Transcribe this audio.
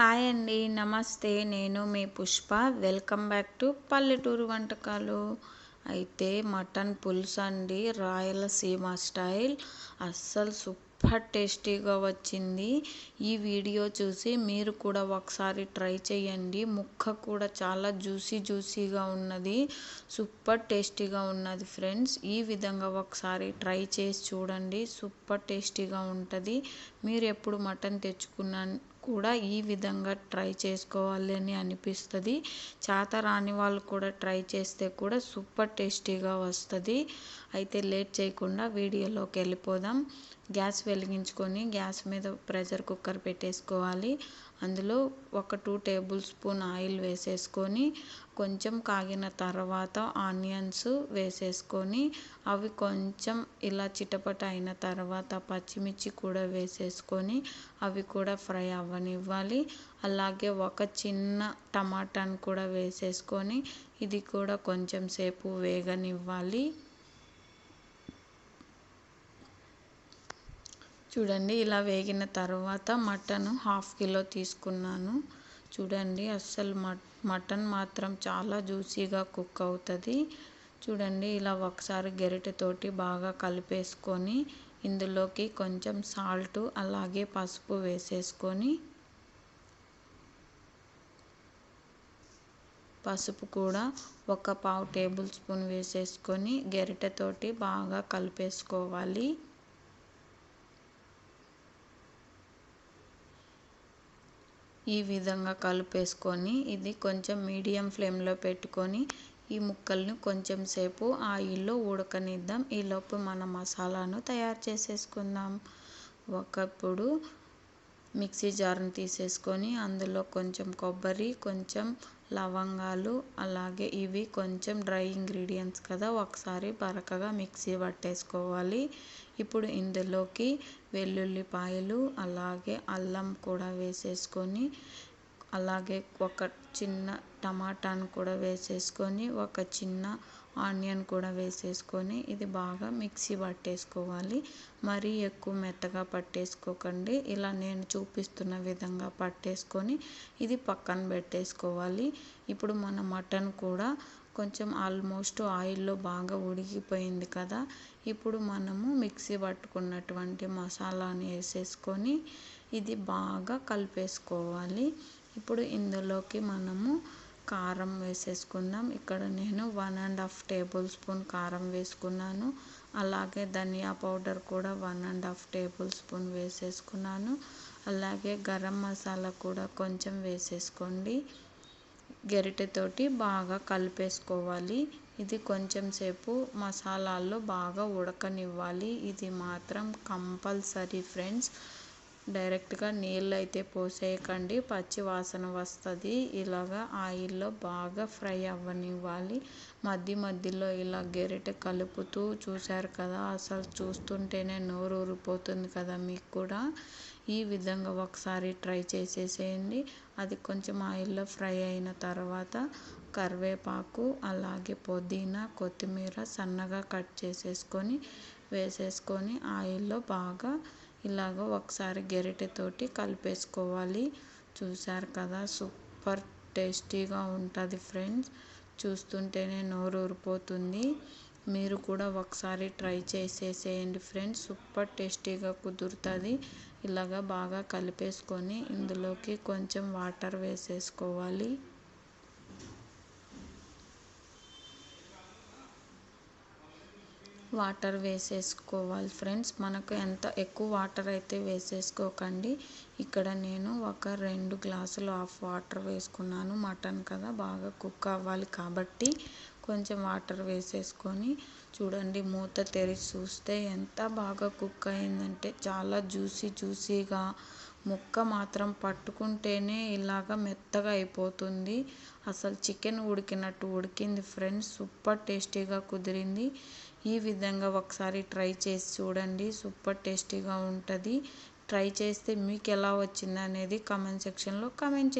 Hi అండి నమస్తే. నేను మీ పుష్ప. వెల్కమ్ బ్యాక్ టు పల్లెటూరు వంటకాలు. అయితే మటన్ పులుసు అండి రాయలసీమ స్టైల్. అస్సలు సూపర్ టేస్టీగా వచ్చింది. ఈ వీడియో చూసి మీరు కూడా ఒకసారి ట్రై చేయండి. ముక్క కూడా చాలా జ్యూసీ జ్యూసీగా ఉన్నది. సూపర్ టేస్టీగా ఉన్నది ఫ్రెండ్స్. ఈ విధంగా ఒకసారి ట్రై చేసి చూడండి. సూపర్ టేస్టీగా ఉంటుంది. మీరు ఎప్పుడు మటన్ తెచ్చుకున్నాను కూడా ఈ విధంగా ట్రై చేసుకోవాలి అని అనిపిస్తుంది. చేత రాని వాళ్ళు కూడా ట్రై చేస్తే కూడా సూపర్ టేస్టీగా వస్తుంది. అయితే లేట్ చేయకుండా వీడియోలోకి వెళ్ళిపోదాం. గ్యాస్ వెలిగించుకొని గ్యాస్ మీద ప్రెషర్ కుక్కర్ పెట్టేసుకోవాలి. అందులో ఒక టూ టేబుల్ స్పూన్ ఆయిల్ వేసేసుకొని కొంచెం కాగిన తర్వాత ఆనియన్స్ వేసేసుకొని అవి కొంచెం ఇలా చిటపట అయిన తర్వాత పచ్చిమిర్చి కూడా వేసేసుకొని అవి కూడా ఫ్రై అవ్వనివ్వాలి. అలాగే ఒక చిన్న టమాటాను కూడా వేసేసుకొని ఇది కూడా కొంచెం సేపు వేగనివ్వాలి. చూడండి ఇలా వేగిన తర్వాత మటన్ హాఫ్ కిలో తీసుకున్నాను. చూడండి అస్సలు మటన్ మాత్రం చాలా జ్యూసీగా కుక్ అవుతుంది. చూడండి ఇలా ఒకసారి గెరిటెతోటి బాగా కలిపేసుకొని ఇందులోకి కొంచెం సాల్ట్ అలాగే పసుపు వేసేసుకొని పసుపు కూడా ఒక పావు టేబుల్ స్పూన్ వేసేసుకొని గెరిటెతోటి బాగా కలిపేసుకోవాలి. ఈ విధంగా కలిపేసుకొని ఇది కొంచెం మీడియం ఫ్లేమ్లో పెట్టుకొని ఈ ముక్కల్ని కొంచెం సేపు ఆయిల్లో ఉడకనిద్దాం. ఈలోపు మన మసాలాను తయారు చేసేసుకుందాం. ఒకప్పుడు మిక్సీ జార్ని తీసేసుకొని అందులో కొంచెం కొబ్బరి కొంచెం లవంగాలు అలాగే ఇవి కొంచెం డ్రై ఇంగ్రీడియంట్స్ కదా ఒకసారి బరకగా మిక్సీ పట్టేసుకోవాలి. ఇప్పుడు ఇందులోకి వెల్లుల్లిపాయలు అలాగే అల్లం కూడా వేసేసుకొని అలాగే ఒక చిన్న టమాటాను కూడా వేసేసుకొని ఒక చిన్న ఆనియన్ కూడా వేసేసుకొని ఇది బాగా మిక్సీ పట్టేసుకోవాలి. మరీ ఎక్కువ మెత్తగా పట్టేసుకోకండి. ఇలా నేను చూపిస్తున్న విధంగా పట్టేసుకొని ఇది పక్కన పెట్టేసుకోవాలి. ఇప్పుడు మన మటన్ కూడా కొంచెం ఆల్మోస్ట్ ఆయిల్లో బాగా ఉడికిపోయింది కదా. ఇప్పుడు మనము మిక్సీ పట్టుకున్నటువంటి మసాలాని వేసేసుకొని ఇది బాగా కలిపేసుకోవాలి. ఇప్పుడు ఇందులోకి మనము కారం వేసేసుకుందాం. ఇక్కడ నేను one and half tablespoon కారం వేసుకున్నాను. అలాగే ధనియా పౌడర్ కూడా one and half tablespoon వేసేసుకున్నాను. అలాగే గరం మసాలా కూడా కొంచెం వేసేసుకోండి. గరిటెతోటి బాగా కలిపేసుకోవాలి. ఇది కొంచెం సేపు మసాలాల్లో బాగా ఉడకనివ్వాలి. ఇది మాత్రం కంపల్సరీ ఫ్రెండ్స్. డైరెక్ట్గా నీళ్ళు అయితే పోసేయకండి. పచ్చి వాసన వస్తుంది. ఇలాగా ఆయిల్లో బాగా ఫ్రై అవ్వనివ్వాలి. మధ్య మధ్యలో ఇలా గెరిటె కలుపుతూ చూశారు కదా అసలు చూస్తుంటేనే నోరు ఊరిపోతుంది కదా మీకు కూడా. ఈ విధంగా ఒకసారి ట్రై చేసేసేయండి. అది కొంచెం ఆయిల్లో ఫ్రై అయిన తర్వాత కరివేపాకు అలాగే పుదీనా కొత్తిమీర సన్నగా కట్ చేసేసుకొని వేసేసుకొని ఆయిల్లో బాగా ఇలాగ ఒకసారి గెరిటెతోటి కలిపేసుకోవాలి. చూశారు కదా సూపర్ టేస్టీగా ఉంటుంది ఫ్రెండ్స్. చూస్తుంటేనే నోరు ఊరిపోతుంది. మీరు కూడా ఒకసారి ట్రై చేసేసేయండి ఫ్రెండ్స్. సూపర్ టేస్టీగా కుదురుతుంది. ఇలాగ బాగా కలిపేసుకొని ఇందులోకి కొంచెం వాటర్ వేసేసుకోవాలి. వాటర్ వేసేసుకోవాలి ఫ్రెండ్స్. మనకు ఎంత ఎక్కువ వాటర్ అయితే వేసేసుకోకండి. ఇక్కడ నేను ఒక రెండు గ్లాసులు ఆఫ్ వాటర్ వేసుకున్నాను. మటన్ కదా బాగా కుక్ అవ్వాలి కాబట్టి కొంచెం వాటర్ వేసేసుకొని చూడండి. మూత తెరిచి చూస్తే ఎంత బాగా కుక్ అయిందంటే చాలా జ్యూసీ జ్యూసీగా ముక్క మాత్రం పట్టుకుంటేనే ఇలాగ మెత్తగా అయిపోతుంది. అసలు చికెన్ ఉడికినట్టు ఉడికింది ఫ్రెండ్స్. సూపర్ టేస్టీగా కుదిరింది. ఈ విధంగా ఒకసారి ట్రై చేసి చూడండి. సూపర్ టేస్టీగా ఉంటుంది. ట్రై చేస్తే మీకు ఎలా వచ్చింది అనేది కామెంట్ సెక్షన్లో కామెంట్